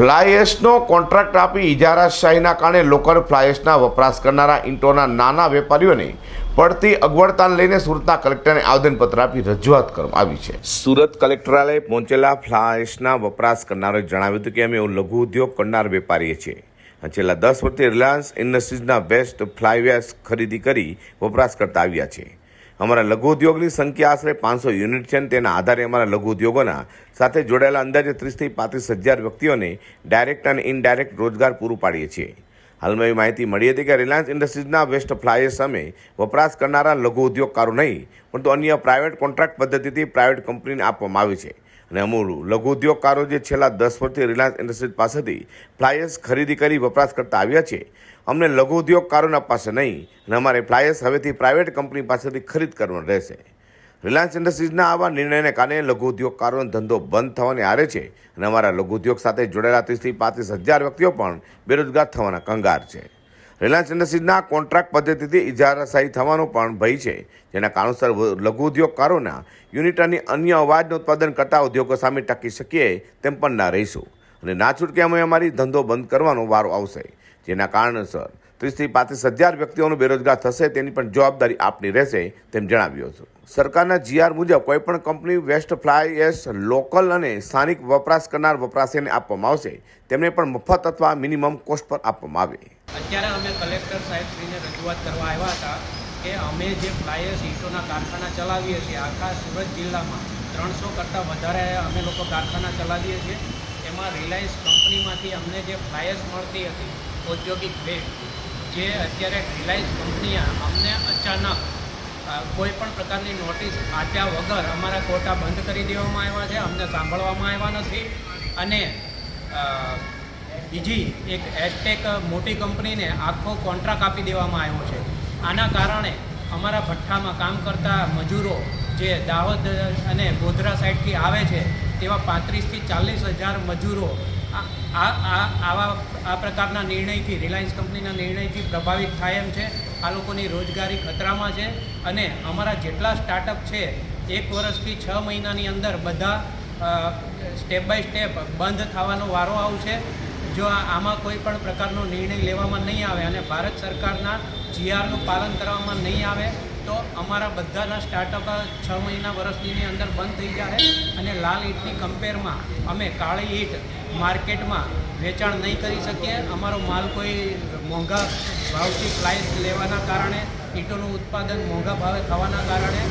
ફ્લાયએશનો contract આપી ઇજારાશાહીના કારણે local ફ્લાયએશના વપરાશ કરનારા ઇન્ટોના નાના વેપારીઓને પડતી અગવડતાને લઈને સુરતના કલેક્ટરને આવેદનપત્ર આપી રજૂઆત કરવામાં આવી છે. સુરત કલેક્ટરાલય પહોંચેલા ફ્લાયએશના વપરાશ કરનારોએ જણાવ્યું હતું કે અમે લઘુ ઉદ્યોગ કરનાર વેપારીએ છીએ. છેલ્લા દસ વર્ષથી રિલાયન્સ ઇન્ડસ્ટ્રીઝના બેસ્ટ ફ્લાયવેસ ખરીદી કરી વપરાશ કરતા આવ્યા છે અમારા લઘુ ઉદ્યોગની સંખ્યા આશરે પાંચસો યુનિટ છે તેના આધારે અમારા લઘુ ઉદ્યોગોના સાથે જોડાયેલા અંદાજે ત્રીસથી પાંત્રીસ હજાર વ્યક્તિઓને ડાયરેક્ટ અને ઇનડાયરેક્ટ રોજગાર પૂરું પાડીએ છીએ. હાલમાં એવી માહિતી મળી હતી કે રિલાયન્સ ઇન્ડસ્ટ્રીઝના વેસ્ટ ફ્લાયર્સ સામે વપરાશ કરનારા લઘુ ઉદ્યોગકારો નહીં, પરંતુ અન્ય પ્રાઇવેટ કોન્ટ્રાક્ટ પદ્ધતિથી પ્રાઇવેટ કંપનીને આપવામાં આવી છે. અને અમૂલ, લઘુ ઉદ્યોગકારો જે છેલ્લા દસ વર્ષથી રિલાયન્સ ઇન્ડસ્ટ્રીઝ પાસેથી ફ્લાયર્સ ખરીદી કરી વપરાશ કરતા આવ્યા છે, અમને લઘુ ઉદ્યોગકારોના પાસે નહીં અને અમારે ફ્લાયર્સ હવેથી પ્રાઇવેટ કંપની પાસેથી ખરીદ કરવાનું રહેશે. રિલાયન્સ ઇન્ડસ્ટ્રીઝના આવા નિર્ણયને કારણે લઘુ ઉદ્યોગકારોનો ધંધો બંધ થવાની આરે છે અને અમારા લઘુ ઉદ્યોગ સાથે જોડાયેલા ત્રીસથી પાંત્રીસ હજાર વ્યક્તિઓ પણ બેરોજગાર થવાના કંગાર છે. રિલાયન્સ ઇન્ડસ્ટ્રીઝના કોન્ટ્રાક્ટ પદ્ધતિથી ઇજારાશાહી થવાનો પણ ભય છે. જેના કારણોસર લઘુ ઉદ્યોગકારોના યુનિટ અને અન્ય અવાજનું ઉત્પાદન કરતા ઉદ્યોગો સામે ટકી શકીએ તેમ પણ ના રહીશું. અને ના છૂટકે અમે અમારી ધંધો બંધ કરવાનો વારો આવશે. જેના કારણસર ત્રીસથી પાંત્રીસ હજાર વ્યક્તિઓનો બેરોજગાર થશે, તેની પણ જવાબદારી આપની રહેશે તેમ જણાવ્યું હતું. સરકારના જીઆર મુજબ કોઈપણ company waste fly ash local અને સ્થાનિક વપરાશ કરનાર વપરાશીને આપવામાં આવશે, તેમને પણ મફત અથવા મિનિમમ કોસ્ટ પર આપવામાં આવે. અત્યારે અમે કલેક્ટર સાહેબશ્રીને રજૂઆત કરવા આવ્યા હતા કે અમે જે ફ્લાયર્સ ઈંટોના કારખાના ચલાવીએ છીએ, આખા સુરત જિલ્લામાં ત્રણસો કરતાં વધારે અમે લોકો કારખાના ચલાવીએ છીએ. એમાં રિલાયન્સ કંપનીમાંથી અમને જે ફ્લાયર્સ મળતી હતી, ઔદ્યોગિક ભેટ જે અત્યારે રિલાયન્સ કંપનીએ અમને અચાનક કોઈ પણ પ્રકારની નોટિસ આપ્યા વગર અમારા કોટા બંધ કરી દેવામાં આવ્યા છે, અમને સાંભળવામાં આવ્યા નથી. અને બીજી એક એસટેક મોટી કંપનીને આખો કોન્ટ્રાક્ટ આપી દેવામાં આવ્યો છે. આના કારણે અમારા ભઠ્ઠામાં કામ કરતા મજૂરો જે દાહોદ અને ગોધરા સાઈડથી આવે છે, તેવા પાંત્રીસથી ચાલીસ હજાર મજૂરો આવા આ પ્રકારના નિર્ણયથી, રિલાયન્સ કંપનીના નિર્ણયથી પ્રભાવિત થાય એમ છે. આ લોકોની રોજગારી ખતરામાં છે અને અમારા જેટલા સ્ટાર્ટઅપ છે, એક વર્ષથી છ મહિનાની અંદર બધા સ્ટેપ બાય સ્ટેપ બંધ થવાનો વારો આવશે. જો આમાં કોઈ પણ પ્રકારનો નિર્ણય લેવામાં નહીં આવે અને ભારત સરકારના જીઆરનું પાલન કરવામાં નહીં આવે તો અમારા બધાના સ્ટાર્ટઅપ છ મહિના વર્ષની અંદર બંધ થઈ જાય અને લાલ ઈંટની કમ્પેરમાં અમે કાળી ઈંટ માર્કેટમાં વેચાણ નહીં કરી શકીએ. અમારો માલ કોઈ મોંઘા ભાવથી પ્રાઇસ લેવાના કારણે, ઈંટોનું ઉત્પાદન મોંઘા ભાવે થવાના કારણે,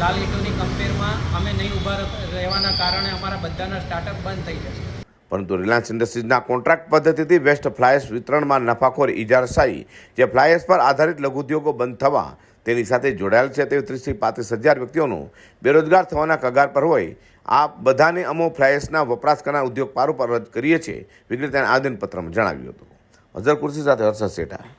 લાલ ઈંટોની કમ્પેરમાં અમે નહીં ઊભા રહેવાના કારણે અમારા બધાના સ્ટાર્ટઅપ બંધ થઈ જશે. પરંતુ રિલાયન્સ ઇન્ડસ્ટ્રીઝના કોન્ટ્રાક્ટ પદ્ધતિથી વેસ્ટ ફ્લાયર્સ વિતરણમાં નફાખોર ઇજારસાઈ જે ફ્લાયર્સ પર આધારિત લઘુ ઉદ્યોગો બંધ થવા તેની સાથે જોડાયેલ છે. તે ત્રીસથી પાંત્રીસ હજાર વ્યક્તિઓનું બેરોજગાર થવાના કગાર પર હોય. આ બધાને અમો ફ્લાયર્સના વપરાશ કરનાર ઉદ્યોગ પારો પર રદ કરીએ છીએ. વિગતે આવેદનપત્રમાં જણાવ્યું હતું. અઝર કુર્સી સાથે હર્ષદ શેઠા.